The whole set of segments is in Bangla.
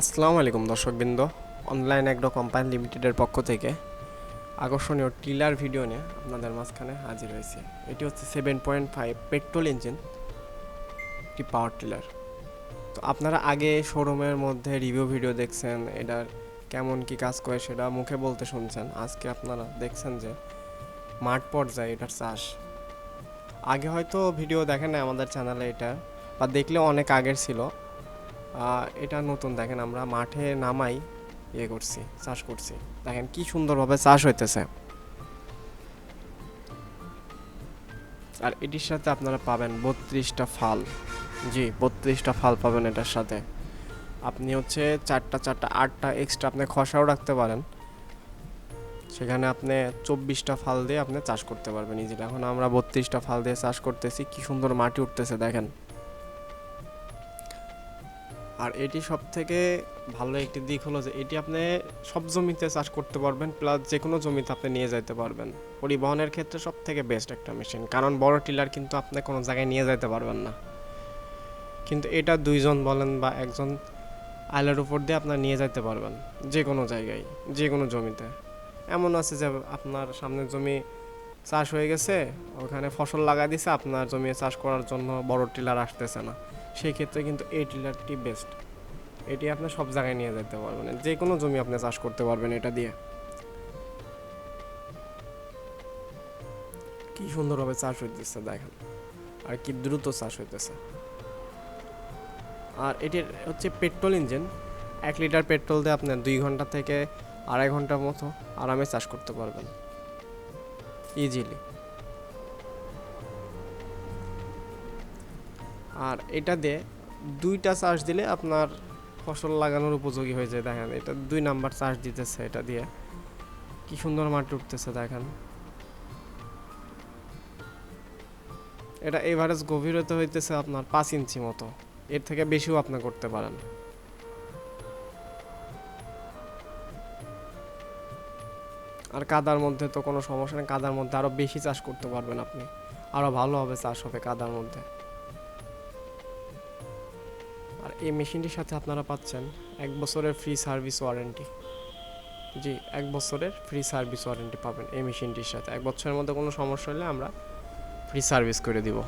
আসসালামু আলাইকুম দর্শকবৃন্দ। অনলাইন এগ্রো কোম্পানি লিমিটেডের পক্ষ থেকে আকর্ষণীয় টিলার ভিডিও নিয়ে আপনাদের মাঝখানে হাজির হয়েছে। এটি হচ্ছে seven point five petrol engine একটি পাওয়ার টিলার তো আপনারা আগে শোরুমের মধ্যে রিভিউ ভিডিও দেখছেন এটার কেমন কি কাজ করে সেটা মুখে বলতে শুনছেন। আজকে আপনারা দেখছেন যে মাঠ পর্যায়ে এটার চাষ। আগে হয়তো ভিডিও দেখেন না আমাদের চ্যানেলে এটা, বা দেখলেও অনেক আগের ছিল। এটা নতুন। দেখেন আমরা মাঠে নামাই ইয়ে করছি, চাষ করছি। দেখেন কি সুন্দরভাবে চাষ হইতেছে। আর এটির সাথে আপনারা পাবেন বত্রিশটা ফাল। জি, বত্রিশটা ফাল পাবেন এটার সাথে। আপনি হচ্ছে চারটা চারটা, আটটা এক্সট্রা আপনি খসাও রাখতে পারেন। সেখানে আপনি চব্বিশটা ফাল দিয়ে আপনি চাষ করতে পারবেন। ইজিলি এখন আমরা বত্রিশটা ফাল দিয়ে চাষ করতেছি। কি সুন্দর মাটি উঠতেছে, দেখেন। আর এটি সব থেকে ভালো একটি দিক হলো যে এটি আপনি সব জমিতে চাষ করতে পারবেন প্লাস যে কোনো জমিতে আপনি নিয়ে যেতে পারবেন। পরিবহনের ক্ষেত্রে সব থেকে বেস্ট একটা মেশিন কারণ বড় টিলার কিন্তু আপনি কোনো জায়গায় নিয়ে যেতে পারবেন না। কিন্তু এটা দুইজন বলেন বা একজন আইলের উপর দিয়ে আপনার নিয়ে যেতে পারবেন, যে কোনো জায়গায়, যে কোনো জমিতে। এমন আছে যে আপনার সামনের জমি চাষ হয়ে গেছে, ওখানে ফসল লাগা দিছে, আপনার জমি চাষ করার জন্য বড় টিলার আসতেছে না। সেই ক্ষেত্রে কিন্তু এই টিলারটি বেস্ট এটি আপনি সব জায়গায় নিয়ে যেতে পারবেন। যে কোনো জমি আপনি চাষ করতে পারবেন এটা দিয়ে। কি সুন্দরভাবে চাষ হইতেছে, দেখেন। আর কি দ্রুত চাষ হইতেছে। আর এটির হচ্ছে পেট্রোল ইঞ্জিন এক লিটার পেট্রোল দিয়ে আপনার দুই ঘণ্টা থেকে আড়াই ঘণ্টার মতো আরামে চাষ করতে পারবেন। ইজিলি আর এটা দিয়ে দুইটা চার্জ দিলে আপনার ফসল লাগানোর উপযোগী হয়ে যায়। দেখেন, এটা দুই নাম্বার চার্জ দিতেছে এটা দিয়ে। কি সুন্দর মাটি উঠতেছে, দেখেন। এটা এভারেজ গভীরতা হইতেছে আপনার পাঁচ ইঞ্চি মতো। এর থেকে বেশিও আপনি করতে পারেন। আর কাদার মধ্যে তো কোনো সমস্যা নেই। কাদার মধ্যে আরও বেশি চাষ করতে পারবেন আপনি। আরও ভালোভাবে চাষ হবে কাদার মধ্যে। আর এই মেশিনটির সাথে আপনারা পাচ্ছেন এক বছরের ফ্রি সার্ভিস ওয়ারেন্টি জি, এক বছরের ফ্রি সার্ভিস ওয়ারেন্টি পাবেন এই মেশিনটির সাথে। এক বছরের মধ্যে কোনো সমস্যা হলে আমরা ফ্রি সার্ভিস করে দিব।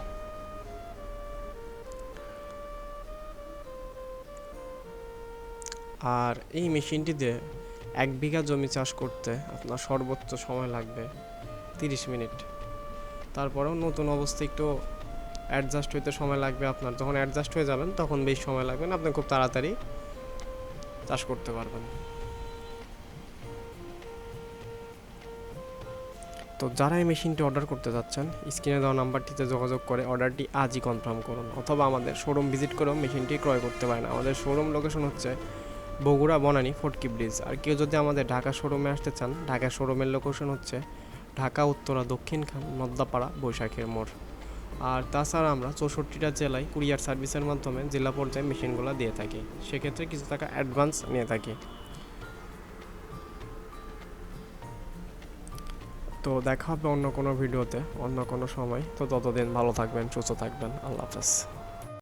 আর এই মেশিনটিতে এক বিঘা জমি চাষ করতে আপনার সর্বোচ্চ সময় লাগবে তিরিশ মিনিট। তারপরেও নতুন অবস্থা একটু অ্যাডজাস্ট হইতে সময় লাগবে আপনার। যখন অ্যাডজাস্ট হয়ে যাবেন, তখন বেশি সময় লাগবে না। আপনি খুব তাড়াতাড়ি চাষ করতে পারবেন। তো যারা এই মেশিনটি অর্ডার করতে যাচ্ছেন, স্ক্রিনে দেওয়া নাম্বারটিতে যোগাযোগ করে অর্ডারটি আজই কনফার্ম করুন। অথবা আমাদের শোরুম ভিজিট করেও মেশিনটি ক্রয় করতে পারেন। আমাদের শোরুম লোকেশন হচ্ছে বগুড়া বনানী ফটকি ব্রিজ আর কেউ যদি আমাদের ঢাকা শোরুমে আসতে চান, ঢাকা শোরুমের লোকেশন হচ্ছে ঢাকা, উত্তরা দক্ষিণখান নদ্দাপাড়া, বৈশাখের মোড়। আর তাছাড়া আমরা চৌষট্টিটা জেলায় কুরিয়ার সার্ভিসের মাধ্যমে জেলা পর্যায়ে মেশিনগুলো দিয়ে থাকি। সেক্ষেত্রে কিছু টাকা অ্যাডভান্স নিয়ে থাকি। তো দেখা হবে অন্য কোনো ভিডিওতে, অন্য কোনো সময়। তো ততদিন ভালো থাকবেন, সুস্থ থাকবেন। আল্লাহ হাফেজ।